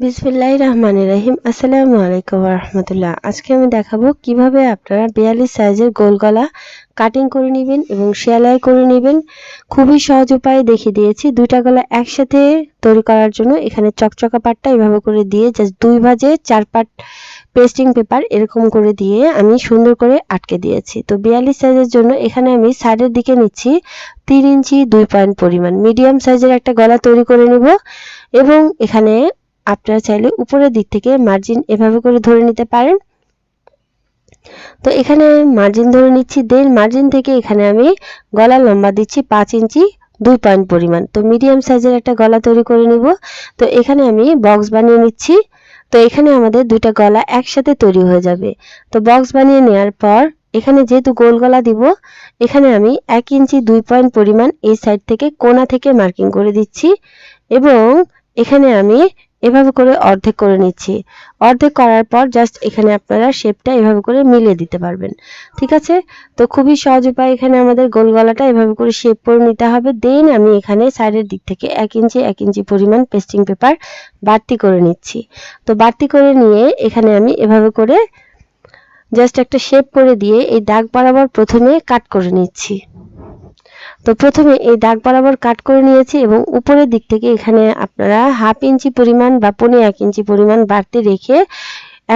বিসমিল্লাহ রহমান রহিম আসসালামু আলাইকুম রহমতুল্লাহ আজকে আমি দেখাবো কীভাবে আপনারা বিয়াল্লিশ সাইজের গোল গলা কাটিং করে নেবেন এবং সেলাই করে নেবেন। খুবই সহজ উপায়ে দেখিয়ে দিয়েছি। দুইটা গলা একসাথে তৈরি করার জন্য এখানে চকচকা পাটটা এভাবে করে দিয়ে জাস্ট দুই ভাজে চার পাট পেস্টিং পেপার এরকম করে দিয়ে আমি সুন্দর করে আটকে দিয়েছি। তো বিয়াল্লিশ সাইজের জন্য এখানে আমি সাইডের দিকে নিচ্ছি তিন ইঞ্চি দুই পয়েন্ট পরিমাণ। মিডিয়াম সাইজের একটা গলা তৈরি করে নিব এবং এখানে আপনারা চাইলে উপরের দিক থেকে মার্জিন এভাবে করে ধরে নিতে পারেন। তো এখানে আমি মার্জিন ধরে নিচ্ছি। দেন মার্জিন থেকে এখানে আমি গলা লম্বা দিচ্ছি পাঁচ ইঞ্চি, দুই পয়েন্ট পরিমাণ। তো মিডিয়াম সাইজের একটা গলা তৈরি করে নিব। তো এখানে আমি বক্স বানিয়ে নিচ্ছি। তো এখানে আমাদের দুইটা গলা একসাথে তৈরি হয়ে যাবে। তো বক্স বানিয়ে নেওয়ার পর এখানে যেহেতু গোল গলা দিব, এখানে আমি এক ইঞ্চি, দুই পয়েন্ট পরিমাণ এই সাইড থেকে কোনা থেকে মার্কিং করে দিচ্ছি। এবং এখানে আমি এভাবে করে অর্ধেক করে নিচ্ছি। অর্ধেক করার পর জাস্ট এখানে আপনারা শেপটা এভাবে করে মিলিয়ে দিতে পারবেন। ঠিক আছে? তো খুবই সহজ উপায় এখানে আমাদের গোল গলাটা এভাবে করে শেপ করে নিতে হবে। দেন আমি এখানে সাইডের দিক থেকে এক ইঞ্চি এক ইঞ্চি পরিমাণ পেস্টিং পেপার বাড়তি করে নিচ্ছি। তো বাড়তি করে নিয়ে এখানে আমি এভাবে করে জাস্ট একটা শেপ করে দিয়ে এই দাগ বরাবর প্রথমে কাট করে নিচ্ছি। তো প্রথমে এই দাগ বরাবর কাট করে নিয়েছি এবং উপরের দিক থেকে এখানে আপনারা হাফ ইঞ্চি পরিমাণ বা পনেরো এক ইঞ্চি পরিমাণ বাড়তি রেখে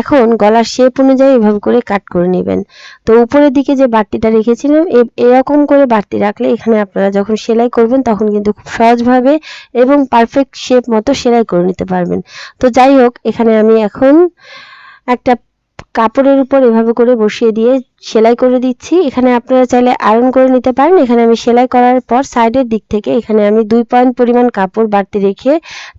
এখন গলার শেপ অনুযায়ী এভাবে করে কাট করে নেবেন। তো উপরের দিকে যে বাড়তিটা রেখেছিলাম এরকম করে বাড়তি রাখলে এখানে আপনারা যখন সেলাই করবেন তখন কিন্তু খুব সহজভাবে এবং পারফেক্ট শেপ মতো সেলাই করে নিতে পারবেন। তো যাই হোক, এখানে আমি এখন একটা কাপড়ের উপর এভাবে করে বসিয়ে দিয়ে সেলাই করে দিচ্ছি। এখানে আপনারা চাইলে আয়রন করে নিতে পারেন। এখানে আমি সেলাই করার পর সাইডের দিক থেকে এখানে আমি দুই পয়েন্ট পরিমাণ কাপড় বাড়তি রেখে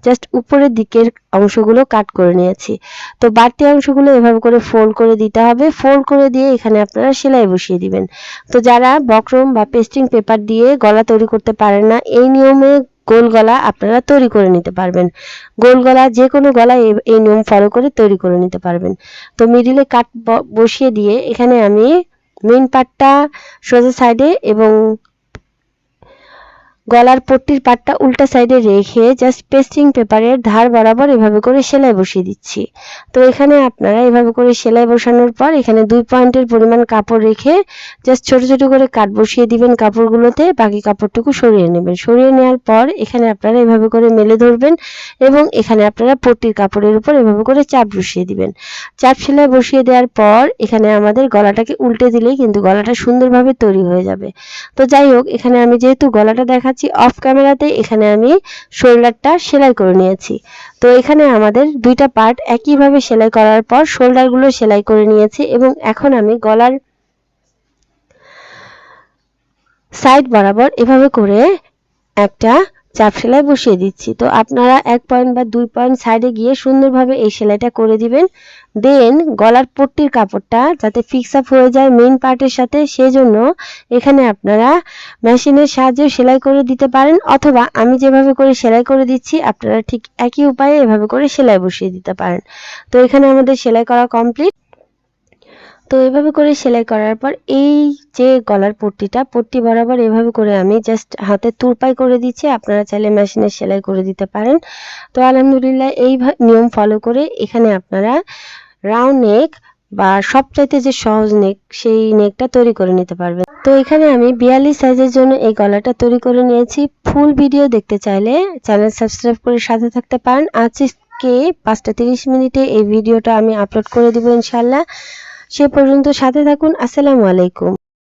জাস্ট উপরের দিকের অংশগুলো কাট করে নিয়েছি। তো বাড়তি অংশগুলো এভাবে করে ফোল্ড করে দিতে হবে। ফোল্ড করে দিয়ে এখানে আপনারা সেলাই বসিয়ে দিবেন। তো যারা বক্রম বা পেস্টিং পেপার দিয়ে গলা তৈরি করতে পারেন না, এই নিয়মে গোল গলা আপনারা তৈরি করে নিতে পারবেন। গোল গলা যে কোনো গলা এই নিয়ম ফলো করে তৈরি করে নিতে পারবেন। তো মিডিলে কাট বসিয়ে দিয়ে এখানে আমি মেন পার্টটা সোজা সাইডে এবং গলার পট্টির পাটটা উল্টা সাইডে রেখে জাস্ট পেস্টিং পেপারের ধার বরাবর এভাবে করে সেলাই বসিয়ে দিচ্ছি। তো এখানে আপনারা এভাবে করে সেলাই বসানোর পর এখানে দুই পয়েন্টের পরিমাণ কাপড় রেখে জাস্ট ছোট ছোট করে কাট বসিয়ে দিবেন কাপড়গুলোতে, বাকি কাপড়টুকু সরিয়ে নেবেন। সরিয়ে নেওয়ার পর এখানে আপনারা এভাবে করে মেলে ধরবেন এবং এখানে আপনারা পট্টির কাপড়ের উপর এভাবে করে চাপ বসিয়ে দিবেন। চাপ সেলাই বসিয়ে দেওয়ার পর এখানে আমাদের গলাটাকে উল্টে দিলেই কিন্তু গলাটা সুন্দরভাবে তৈরি হয়ে যাবে। তো যাই হোক, এখানে আমি যেহেতু গলাটা দেখা দেখাচ্ছি অফ ক্যামেরাতে এখানে আমি শোল্ডারটা সেলাই করে নিয়েছি। তো এখানে আমাদের দুইটা পার্ট একইভাবে সেলাই করার পর শোল্ডারগুলো সেলাই করে নিয়েছি এবং এখন আমি গলার সাইড বরাবর এভাবে করে একটা চাপ সেলাই বসিয়ে দিচ্ছি। তো আপনারা এক পয়েন্ট বা দুই পয়েন্ট সাইডে গিয়ে সুন্দরভাবে এই সেলাইটা করে দিবেন। দেন গলার পট্টির কাপড়টা যাতে ফিক্স আপ হয়ে যায় মেইন পার্টের সাথে, সেজন্য এখানে আপনারা মেশিনের সাহায্যে সেলাই করে দিতে পারেন অথবা আমি যেভাবে করে সেলাই করে দিচ্ছি, আপনারা ঠিক একই উপায়ে এভাবে করে সেলাই বসিয়ে দিতে পারেন। তো এখানে আমাদের সেলাই করা কমপ্লিট তো এভাবে করে সেলাই করার পর এই যে গলার পট্টিটা, পট্টি বরাবর এভাবে করে আমি জাস্ট হাতে তুরপাই করে দিচ্ছি। আপনারা চাইলে মেশিনে সেলাই করে দিতে পারেন। তো আলহামদুলিল্লাহ এই নিয়ম ফলো করে এখানে আপনারা রাউন্ড নেক বা সবচাইতে যে সহজ নেক সেই নেকটা তৈরি করে নিতে পারবেন। তো এখানে আমি বিয়াল্লিশ সাইজের জন্য এই গলাটা তৈরি করে নিয়েছি। ফুল ভিডিও দেখতে চাইলে চ্যানেল সাবস্ক্রাইব করে সাথে থাকতে পারেন। আজকে পাঁচটা তিরিশ মিনিটে এই ভিডিওটা আমি আপলোড করে দিব ইনশাল্লাহ। সে পর্যন্ত সাথে থাকুন। আসসালামু আলাইকুম।